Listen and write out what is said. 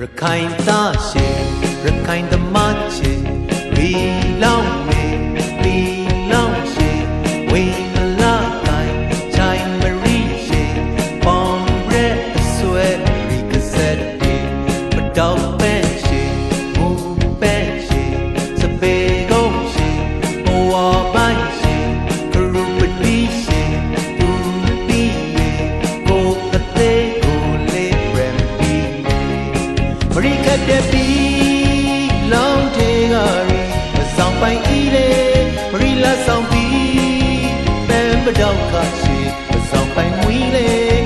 ရခိုင်သားရှိရခိုင်သမားချေရီလောင်း မရိခတ်တဲ့ပြီလောင်းထေကရီမဆောင်ပိုင်ဤလေမရိလာဆောင်ပြီပန်းပတော့ကရှိမဆောင်ပိုင်ဝီလေမရိကျဲမှာကို